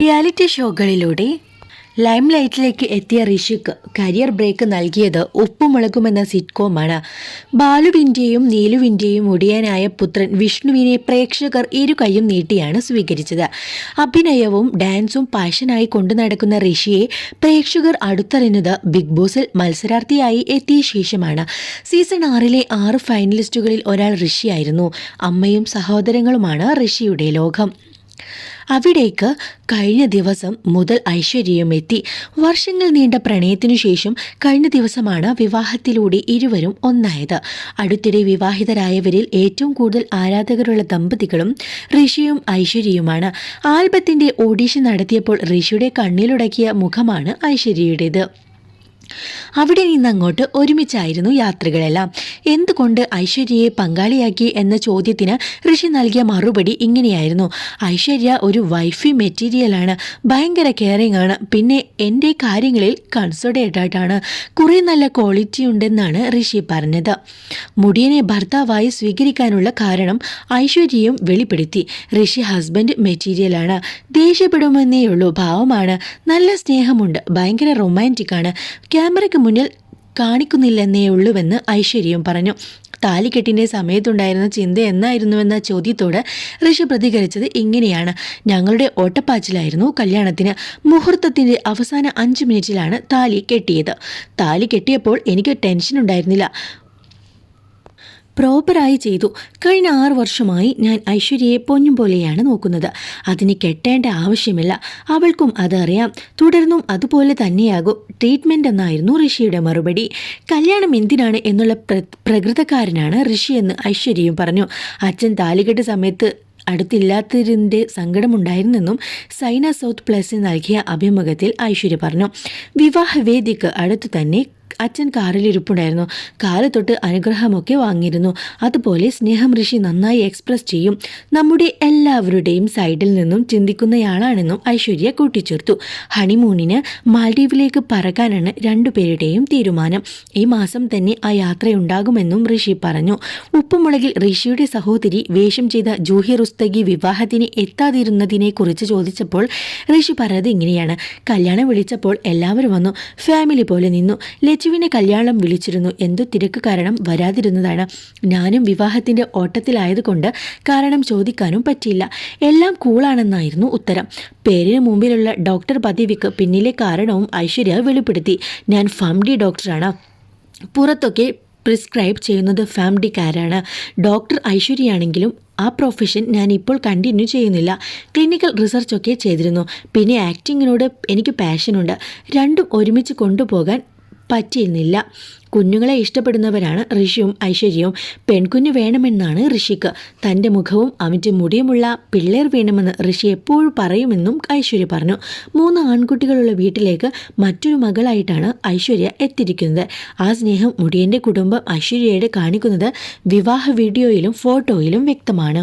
Reality ഷോകളിലൂടെ lime ലൈറ്റിലേക്ക് എത്തിയ ഋഷിക്ക് career break നൽകിയത് ഉപ്പുമുളകുമെന്ന സിറ്റ്കോമാണ് ബാലുവിന്റെയും നീലുവിന്റെയും ഒടിയനായ പുത്രൻ വിഷ്ണുവിനെ പ്രേക്ഷകർ ഇരു കൈയും നീട്ടിയാണ് സ്വീകരിച്ചത്. അഭിനയവും ഡാൻസും പാഷനായി കൊണ്ടു നടക്കുന്ന ഋഷിയെ പ്രേക്ഷകർ അടുത്തറിഞ്ഞത് ബിഗ് ബോസിൽ മത്സരാർത്ഥിയായി എത്തിയ ശേഷമാണ്. സീസൺ ആറിലെ ആറ് ഫൈനലിസ്റ്റുകളിൽ ഒരാൾ ഋഷിയായിരുന്നു. അമ്മയും സഹോദരങ്ങളുമാണ് ഋഷിയുടെ ലോകം. അവിടേക്ക് കഴിഞ്ഞ ദിവസം മുതൽ ഐശ്വര്യയും എത്തി. വർഷങ്ങൾ നീണ്ട പ്രണയത്തിനു ശേഷം കഴിഞ്ഞ ദിവസമാണ് വിവാഹത്തിലൂടെ ഇരുവരും ഒന്നായത്. അടുത്തിടെ വിവാഹിതരായവരിൽ ഏറ്റവും കൂടുതൽ ആരാധകരുള്ള ദമ്പതികളും ഋഷിയും ഐശ്വര്യയുമാണ്. ആൽബത്തിന്റെ ഓഡീഷൻ നടത്തിയപ്പോൾ ഋഷിയുടെ കണ്ണിലുടക്കിയ മുഖമാണ് ഐശ്വര്യയുടേത്. അവിടെ നിന്നങ്ങോട്ട് ഒരുമിച്ചായിരുന്നു യാത്രകളെല്ലാം. എന്തുകൊണ്ട് ഐശ്വര്യയെ പങ്കാളിയാക്കി എന്ന ചോദ്യത്തിന് ഋഷി നൽകിയ മറുപടി ഇങ്ങനെയായിരുന്നു. ഐശ്വര്യ ഒരു വൈഫി മെറ്റീരിയലാണ് ഭയങ്കര കെയറിംഗ് ആണ്. പിന്നെ എന്റെ കാര്യങ്ങളിൽ കൺസോഡേറ്റഡ് ആണ് കുറേ നല്ല ക്വാളിറ്റി ഉണ്ടെന്നാണ് ഋഷി പറഞ്ഞത്. മുടിയനെ ഭർത്താവായി സ്വീകരിക്കാനുള്ള കാരണം ഐശ്വര്യയും വെളിപ്പെടുത്തി. ഋഷി ഹസ്ബൻഡ് മെറ്റീരിയലാണ് ദേഷ്യപ്പെടുമെന്നേയുള്ളൂ. ഭാവമാണ്. നല്ല സ്നേഹമുണ്ട്. ഭയങ്കര റൊമാന്റിക് ആണ്. ക്യാമറയ്ക്ക് മുന്നിൽ കാണിക്കുന്നില്ലെന്നേ ഉള്ളൂവെന്ന് ഐശ്വര്യം പറഞ്ഞു. താലിക്കെട്ടിന്റെ സമയത്തുണ്ടായിരുന്ന ചിന്ത എന്നായിരുന്നുവെന്ന ചോദ്യത്തോട് ഋഷി പ്രതികരിച്ചത് ഇങ്ങനെയാണ്. ഞങ്ങളുടെ ഓട്ടപ്പാച്ചിലായിരുന്നു കല്യാണത്തിന്. മുഹൂർത്തത്തിന്റെ അവസാന അഞ്ച് മിനിറ്റിലാണ് താലി കെട്ടിയത്. താലി കെട്ടിയപ്പോൾ എനിക്ക് ടെൻഷൻ ഉണ്ടായിരുന്നില്ല പ്രോപ്പറായി ചെയ്തു. കഴിഞ്ഞ ആറ് വർഷമായി ഞാൻ ഐശ്വര്യയെ പൊന്നും പോലെയാണ് നോക്കുന്നത്. അതിന് കെട്ടേണ്ട ആവശ്യമില്ല. അവൾക്കും അതറിയാം. തുടർന്നും അതുപോലെ തന്നെയാകും. ട്രീറ്റ്മെന്റ് എന്നായിരുന്നു ഋഷിയുടെ മറുപടി. കല്യാണം എന്തിനാണ് എന്നുള്ള പ്ര പ്രകൃതക്കാരനാണ് ഋഷി എന്ന് ഐശ്വര്യയും പറഞ്ഞു. അച്ഛൻ താലികെട്ട് സമയത്ത് അടുത്തില്ലാത്തതിന്റെ സങ്കടമുണ്ടായിരുന്നെന്നും സൈന സൗത്ത് പ്ലസിന് നൽകിയ അഭിമുഖത്തിൽ ഐശ്വര്യ പറഞ്ഞു. വിവാഹവേദിക്ക് അടുത്തു തന്നെ അച്ഛൻ കാറിലിരിപ്പുണ്ടായിരുന്നു. കാൽ തൊട്ട് അനുഗ്രഹമൊക്കെ വാങ്ങിയിരുന്നു. അതുപോലെ സ്നേഹം ഋഷി നന്നായി എക്സ്പ്രസ് ചെയ്യും. നമ്മുടെ എല്ലാവരുടെയും സൈഡിൽ നിന്നും ചിന്തിക്കുന്നയാളാണെന്നും ഐശ്വര്യ കൂട്ടിച്ചേർത്തു. ഹണിമൂണിന് മാൽഡീവിലേക്ക് പറക്കാനാണ് രണ്ടുപേരുടെയും തീരുമാനം. ഈ മാസം തന്നെ ആ യാത്രയുണ്ടാകുമെന്നും ഋഷി പറഞ്ഞു. ഉപ്പുമുളകിൽ ഋഷിയുടെ സഹോദരി വേഷം ചെയ്ത ജൂഹി റുസ്തഗി വിവാഹത്തിന് എത്താതിരുന്നതിനെ കുറിച്ച് ചോദിച്ചപ്പോൾ ഋഷി പറഞ്ഞത് ഇങ്ങനെയാണ്. കല്യാണം വിളിച്ചപ്പോൾ എല്ലാവരും വന്നു. ഫാമിലി പോലെ നിന്നു. ലച്ചുവിനെ കല്യാണം വിളിച്ചിരുന്നു. എന്തു തിരക്ക് കാരണം വരാതിരുന്നതാണ്. ഞാനും വിവാഹത്തിന്റെ ഓട്ടത്തിലായതുകൊണ്ട് കാരണം ചോദിക്കാനും പറ്റിയില്ല. എല്ലാം കൂളാണെന്നായിരുന്നു ഉത്തരം. പേരിന് മുമ്പിലുള്ള ഡോക്ടർ പദവിക്ക് പിന്നിലെ കാരണവും ഐശ്വര്യ വെളിപ്പെടുത്തി. ഞാൻ ഫാംഡി ഡോക്ടറാണ്. പുറത്തൊക്കെ പ്രിസ്ക്രൈബ് ചെയ്യുന്നത് ഫാമിലിക്കാരാണ് ഡോക്ടർ ഐശ്വര്യയാണെങ്കിലും ആ പ്രൊഫഷൻ ഞാൻ ഇപ്പോൾ കണ്ടിന്യൂ ചെയ്യുന്നില്ല. ക്ലിനിക്കൽ റിസർച്ചൊക്കെ ചെയ്തിരുന്നു. പിന്നെ ആക്ടിങ്ങിനോട് എനിക്ക് പാഷനുണ്ട്. രണ്ടും ഒരുമിച്ച് കൊണ്ടുപോകാൻ പറ്റിയിരുന്നില്ല. കുഞ്ഞുങ്ങളെ ഇഷ്ടപ്പെടുന്നവരാണ് ഋഷിയും ഐശ്വര്യവും പെൺകുഞ്ഞ് വേണമെന്നാണ് ഋഷിക്ക്. തന്റെ മുഖവും അവന്റെ മുടിയുമുള്ള പിള്ളേർ വേണമെന്ന് ഋഷി എപ്പോഴും പറയുമെന്നും ഐശ്വര്യ പറഞ്ഞു. മൂന്ന് ആൺകുട്ടികളുള്ള വീട്ടിലേക്ക് മറ്റൊരു മകളായിട്ടാണ് ഐശ്വര്യ എത്തിയിരിക്കുന്നത്. ആ സ്നേഹം മുടിയന്റെ കുടുംബം ഐശ്വര്യയുടെ കാണിക്കുന്നത് വിവാഹ വീഡിയോയിലും ഫോട്ടോയിലും വ്യക്തമാണ്.